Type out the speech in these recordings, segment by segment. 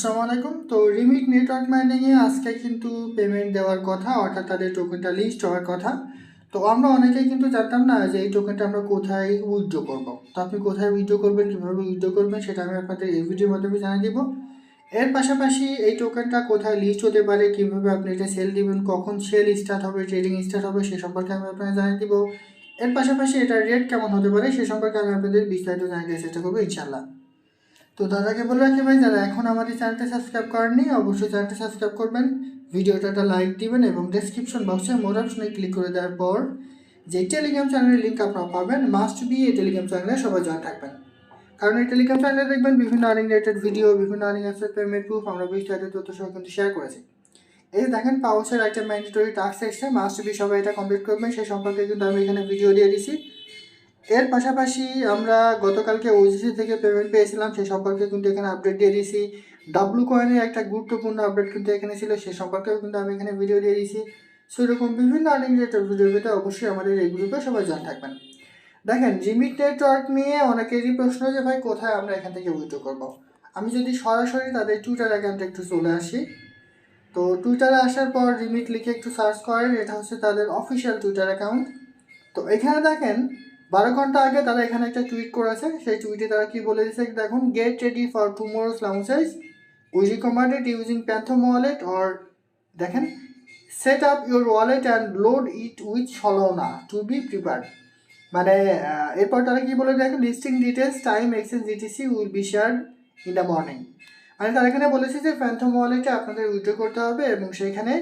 আসসালামু আলাইকুম। তো রিমিট নেটওয়ার্ক মাইনিংয়ে আজকে কিন্তু পেমেন্ট দেওয়ার কথা, অর্থাৎ তাদের টোকেনটা লিস্ট হওয়ার কথা। তো আমরা অনেকেই কিন্তু জানতাম না যে এই টোকেনটা আমরা কোথায় উইথড্র করব। তো আপনি কোথায় উইথড্র করবেন, কীভাবে উইথড্র করবেন, সেটা আমি আপনাদের এই ভিডিওর মাধ্যমে জানিয়ে দিব। এর পাশাপাশি এই টোকেনটা কোথায় লিস্ট হতে পারে, কীভাবে আপনি এটা সেল দিবেন, কখন সেল স্টার্ট হবে ট্রেডিং স্টার্ট হবে, সে সম্পর্কে আমি আপনাদের জানিয়ে দিব। এর পাশাপাশি এটার রেট কেমন হতে পারে, সে সম্পর্কে আমি আপনাদের বিস্তারিত জানাতে চেষ্টা করব ইনশাল্লাহ তো দাদাকে বলে রাখি ভাই, যারা এখন আমাদের চ্যানেলটা সাবস্ক্রাইব করেননি, অবশ্যই চ্যানেলটা সাবস্ক্রাইব করবেন। ভিডিওটা একটা লাইক দিবেন এবং ডেসক্রিপশন বক্সে মোর অপশনে ক্লিক করে দেওয়ার পর যে টেলিগ্রাম চ্যানেলের লিঙ্ক আপনারা পাবেন মাস্ট বি এই টেলিগ্রাম চ্যানেলে সবাই জয়েন থাকবেন। কারণ এই টেলিগ্রাম চ্যানেলে দেখবেন বিভিন্ন আর্নিং রিলেটেড ভিডিও বিভিন্ন আর্নিং অ্যাপসের পেমেন্ট প্রুফ আমরা বিস্তারিত তথ্য সহ কিন্তু শেয়ার করেছি। এই দেখেন পাউসের একটা ম্যান্ডেটরি টাস্ক এসছে মাস্ট বি সবাই এটা কমপ্লিট করবেন। সেই সম্পর্কে কিন্তু আমি এখানে ভিডিও দিয়ে দিছি। এর পাশাপাশি আমরা গতকালকে ওজিসি থেকে পেমেন্ট পেয়েছিলাম সেই সম্পর্কে কিন্তু এখানে আপডেট দিয়ে দিয়েছি। ডাব্লু কয়েনের একটা গুরুত্বপূর্ণ আপডেট কিন্তু এখানে ছিল, সে সম্পর্কেও কিন্তু আমি এখানে ভিডিও দিয়ে দিয়েছি। সেরকম বিভিন্ন আর্নিং রিলেটেড ভিডিও পেতে অবশ্যই আমাদের এই গ্রুপে সবাই জয়েন থাকবেন। দেখেন জিমিট নেটওয়ার্ক নিয়ে অনেকেরই প্রশ্ন যে, ভাই, কোথায় আমরা এখান থেকে উইথড্র করব? আমি যদি সরাসরি তাদের টুইটার অ্যাকাউন্টে একটু চলে আসি, তো টুইটারে আসার পর রিমিট লিখে একটু সার্চ করেন, এটা হচ্ছে তাদের অফিসিয়াল টুইটার অ্যাকাউন্ট তো এখানে দেখেন বারো ঘণ্টা আগে তারা এখানে একটা টুইট করেছে। সেই টুইটে তারা কি বলে দিয়েছে? দেখুন get ready for tomorrow's launches we recommended using Phantom wallet or দেখেন set up your wallet and load it with Solana to be prepared মানে এরপর তারা কি বলে দেখেন listing details time exchange GTC will be share in the morning মানে তারা এখানে বলেছে যে প্যান্থম ওয়ালেটে আপনাদের উইথড্র করতে হবে এবং সেখানে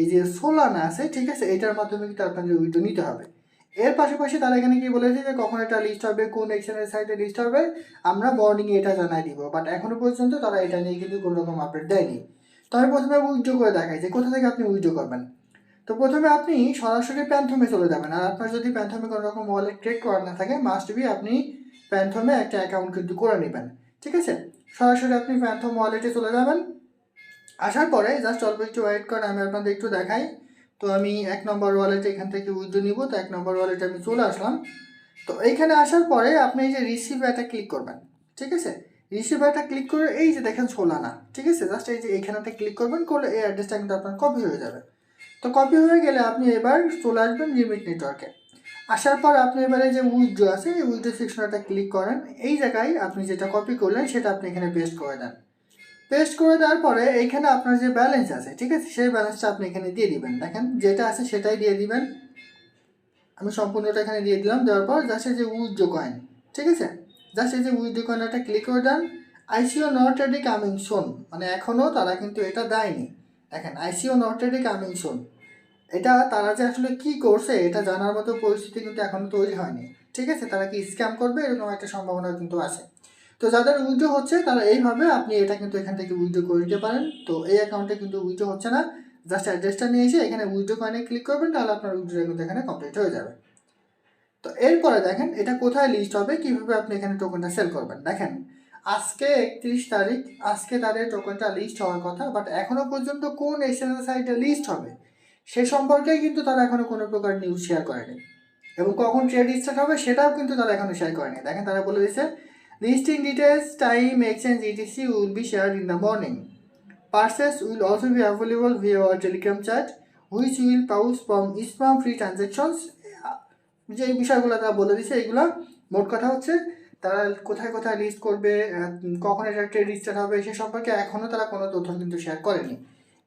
এই যে সোলানা আছে, ঠিক আছে, এটার মাধ্যমে কিন্তু আপনাদের উইথড্র নিতে হবে। এর পাশাপাশি তারা এখানে কি বলেছে যে কখন এটা লিস্ট হবে, কোন এক্সচেঞ্জের সাইটে লিস্ট হবে, আমরা মর্নিংয়ে এটা জানাই দিব। বাট এখনও পর্যন্ত তারা এটা নিয়ে কিন্তু কোনো রকম আপডেট দেয়নি। তবে প্রথমে উইথড্র করে দেখাই যে কোথা থেকে আপনি উইথড্র করবেন। তো প্রথমে আপনি সরাসরি প্যান্থমে চলে যাবেন। আর আপনার যদি প্যান্থমে কোনো রকম ওয়ালেট ক্রিয়েট করার না থাকে মাস্ট বি আপনি প্যান্থমে একটা অ্যাকাউন্ট কিন্তু করে নেবেন। ঠিক আছে? সরাসরি আপনি প্যান্থম ওয়ালেটে চলে যাবেন। আসার পরে জাস্ট অল্প একটু ওয়েট করেন আমি আপনাদের একটু দেখাই। তো আমি এক নম্বর ওয়ালেটে এখান থেকে উইথড্র নিব, তো এক নম্বর ওয়ালেটে আমি চলে আসলাম। তো এইখানে আসার পরে আপনি এই যে রিসিভ এটা ক্লিক করবেন, ঠিক আছে? রিসিভ এটা ক্লিক করে এই যে দেখেন সোলানা ঠিক আছে? জাস্ট এই যে এইখানেটা ক্লিক করবেন, করলে এই অ্যাড্রেসটা কিন্তু আপনার কপি হয়ে যাবে। তো কপি হয়ে গেলে আপনি এবার চলে আসবেন রিমিট নেটওয়ার্কে আসার পর আপনি এবারে যে উইথড্র আছে, এই উইথড্র সেকশনটা ক্লিক করেন। এই জায়গায় আপনি যেটা কপি করলেন, সেটা আপনি এখানে পেস্ট করে দেন। পেস্ট করে দেওয়ার পরে এইখানে আপনার যে ব্যালেন্স আছে, ঠিক আছে? সেই ব্যালেন্সটা আপনি এখানে দিয়ে দিবেন। দেখেন, যেটা আছে সেটাই দিয়ে দিবেন। আমি সম্পূর্ণটা এখানে দিয়ে দিলাম। দেওয়ার পর জাস্ট যে উইথড্র কয়েন, ঠিক আছে? জাস্ট এই যে উইথড্র কয়েনটা ক্লিক করে দেন। ICO not ready coming soon মানে এখনও তারা কিন্তু এটা দেয়নি। দেখেন ICO not ready coming soon এটা তারা যে আসলে কি করছে, এটা জানার মতো পরিস্থিতি কিন্তু এখনও তৈরি হয়নি। ঠিক আছে? তারা কি স্ক্যাম করবে, এরকম একটা সম্ভাবনা কিন্তু আছে। তো যাদের উইথড্র হচ্ছে, তারা এইভাবে আপনি এটা কিন্তু এখান থেকে উইথড্র করে দিতে পারেন। তো এই অ্যাকাউন্টে কিন্তু উইথড্র হচ্ছে না। জাস্ট অ্যাড্রেসটা নিয়ে এসে এখানে উইথড্র কয়েনে ক্লিক করবেন, তাহলে আপনার উইথড্র কিন্তু এখানে কমপ্লিট হয়ে যাবে। তো এরপরে দেখেন, এটা কোথায় লিস্ট হবে? কীভাবে আপনি এখানে টোকেনটা সেল করবেন? দেখেন, আজকে একত্রিশ তারিখ, আজকে তাদের টোকেনটা লিস্ট হওয়ার কথা বাট এখনও পর্যন্ত কোন এক্সচেঞ্জ সাইটে লিস্ট হবে? সে সম্পর্কে কিন্তু তারা এখনও কোনো প্রকার নিউজ শেয়ার করেনি। এবং কখন ট্রেড স্টার্ট হবে, সেটাও কিন্তু তারা এখনও শেয়ার করেনি। দেখেন, তারা বলে দিয়েছে listing details time exchange ETC will be share in the morning passes will also be available via our Telegram chat which will pause from spam free transactions যে বিষয়গুলো তারা বলে দিছে এইগুলো মোট কথা হচ্ছে, তারা কোথায় কোথায় লিস্ট করবে কখন এটা ট্রেড স্টার্ট হবে, সে সম্পর্কে এখনও তারা কোনো তথ্য কিন্তু শেয়ার করেনি।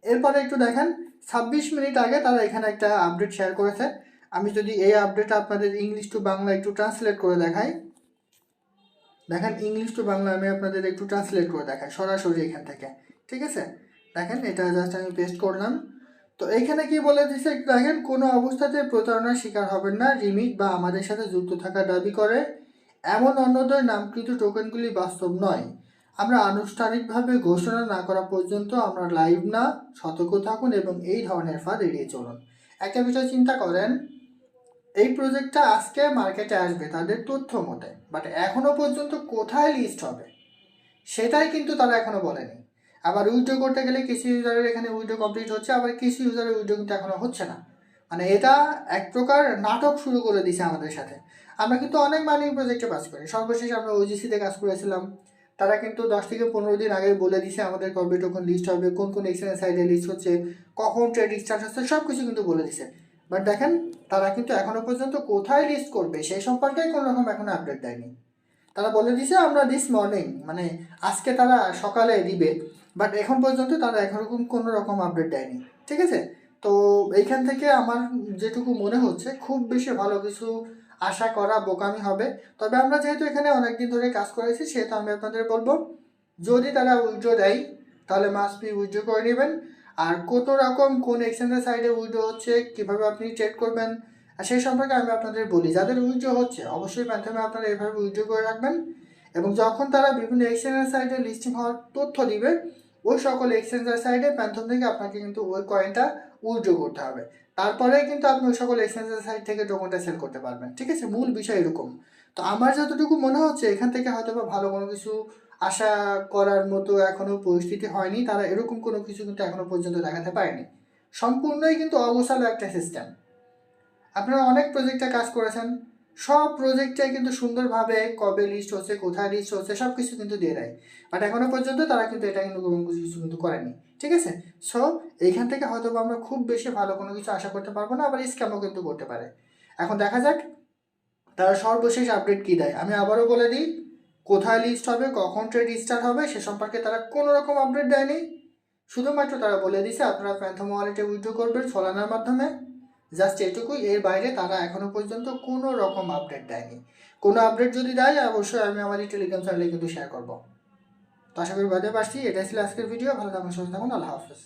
এরপরে একটু দেখেন, ছাব্বিশ মিনিট আগে তারা এখানে একটা আপডেট শেয়ার করেছে। আমি যদি এই আপডেটটা আপনাদের ইংলিশ টু বাংলা একটু ট্রান্সলেট করে দেখাই। দেখেন ইংলিশ টু বাংলা আমি আপনাদের একটু ট্রান্সলেট করে দেখাই, সরাসরি এখান থেকে, ঠিক আছে? দেখেন, এটা জাস্ট আমি পেস্ট করলাম। তো এখানে কি বলে দিছে? দেখেন, কোনো অবস্থাতে প্রতারণার শিকার হবেন না, রিমিট বা আমাদের সাথে যুক্ত থাকার দাবি করে। এমন অন্যদের নামকৃত টোকেনগুলি বাস্তব নয়। আমরা আনুষ্ঠানিকভাবে ঘোষণা না করা পর্যন্ত আমরা লাইভ না, সতর্ক থাকুন এবং এই ধরনের ফাঁদ এড়িয়ে চলুন। একটা বিষয় চিন্তা করেন এই প্রজেক্টটা আজকে মার্কেটে আসবে, তাদের তথ্য মতে। বাট এখনও পর্যন্ত কোথায় লিস্ট হবে? সেটাই কিন্তু তারা এখনও বলেনি। আবার উইথড্র করতে গেলে কিছু ইউজারের এখানে উইথড্র কমপ্লিট হচ্ছে, আবার কিছু ইউজারের উইথড্র কিন্তু এখনও হচ্ছে না। মানে এটা এক প্রকার নাটক শুরু করে দিছে আমাদের সাথে। আমরা কিন্তু অনেক মাইনিং প্রজেক্টে কাজ করি। সর্বশেষ আমরা ওজিসিতে কাজ করেছিলাম। তারা কিন্তু দশ থেকে পনেরো দিন আগে বলে দিছে আমাদের কবে টোকন লিস্ট হবে, কোন কোন এক্সচেঞ্জ সাইডে লিস্ট হচ্ছে, কখন ট্রেড স্টার্ট হচ্ছে সব কিছু কিন্তু বলে দিছে। বাট দেখেন, তারা কিন্তু এখনও পর্যন্ত কোথায় লিস্ট করবে, সেই সম্পর্কে কোনো রকম এখনও আপডেট দেয়নি। তারা বলে দিছে, আমরা দিস মর্নিং মানে আজকে তারা সকালে দিবে বাট এখন পর্যন্ত তারা এখন কোনো রকম আপডেট দেয়নি। ঠিক আছে? তো এইখান থেকে আমার যেটুকু মনে হচ্ছে, খুব বেশি ভালো কিছু আশা করা বোকামি হবে। তবে আমরা যেহেতু এখানে অনেকদিন ধরে কাজ করেছি, সেহেতু আমি আপনাদের বলব, যদি তারা উইড্রো দেয়, তাহলে মাস্ট বি উইড্রো করে নেবেন। আর কত রকম কোন এক্সচেঞ্জের সাইডে উইড্রো হচ্ছে, কীভাবে আপনি ট্রেড করবেন, আর সেই সম্পর্কে আমি আপনাদের বলি। যাদের উইড্রো হচ্ছে, অবশ্যই মাধ্যমে আপনারা এভাবে উইড্রো করে রাখবেন এবং যখন তারা বিভিন্ন এক্সচেঞ্জের সাইডে লিস্টিং হওয়ার তথ্য দিবে, ওই সকল এক্সচেঞ্জের সাইডে প্যান্থম থেকে আপনাকে কিন্তু ওই কয়েনটা উইড্রো করতে হবে। তারপরে কিন্তু আপনি ওই সকল এক্সচেঞ্জের সাইড থেকে টোকনটা সেল করতে পারবেন। ঠিক আছে? মূল বিষয় এরকম। তো আমার যতটুকু মনে হচ্ছে, এখান থেকে হয়তো বা ভালো কোনো কিছু আশা করার মতো এখনও পরিস্থিতি হয়নি। তারা এরকম কোনো কিছু কিন্তু এখনও পর্যন্ত দেখাতে পারেনি। সম্পূর্ণই কিন্তু অগোছালো একটা সিস্টেম আপনারা অনেক প্রজেক্টে কাজ করেছেন। সব প্রজেক্টটাই কিন্তু সুন্দরভাবে কবে লিস্ট হচ্ছে, কোথায় লিস্ট হচ্ছে সব কিছু কিন্তু দিয়ে দেয়। বাট এখনও পর্যন্ত তারা কিন্তু এটা কিন্তু কোনো কিছু কিন্তু করেনি। ঠিক আছে? সো এইখান থেকে হয়তো আমরা খুব বেশি ভালো কোনো কিছু আশা করতে পারব না, আবার স্ক্যামও কিন্তু করতে পারে। এখন দেখা যাক, তারা সর্বশেষ আপডেট কী দেয়? আমি আবারও বলে দিই কোথায় লিস্ট হবে, কখন ট্রেড স্টার্ট হবে, সে সম্পর্কে তারা কোনো রকম আপডেট দেয়নি। শুধুমাত্র তারা বলে দিছে আপনারা প্যান্থম ওয়ালেটে উইথড্র করবেন সোলানার মাধ্যমে। জাস্ট এটুকুই এর বাইরে তারা এখনও পর্যন্ত কোনো রকম আপডেট দেয়নি। কোনো আপডেট যদি দেয়, অবশ্যই আমি আমার এই টেলিগ্রাম চ্যানেলে কিন্তু শেয়ার করব। তো আশা করি বাদে পারছি, এটাই ছিল আজকের ভিডিও ভালো থাকুন, সুস্থ থাকুন, আল্লাহ হাফেজ।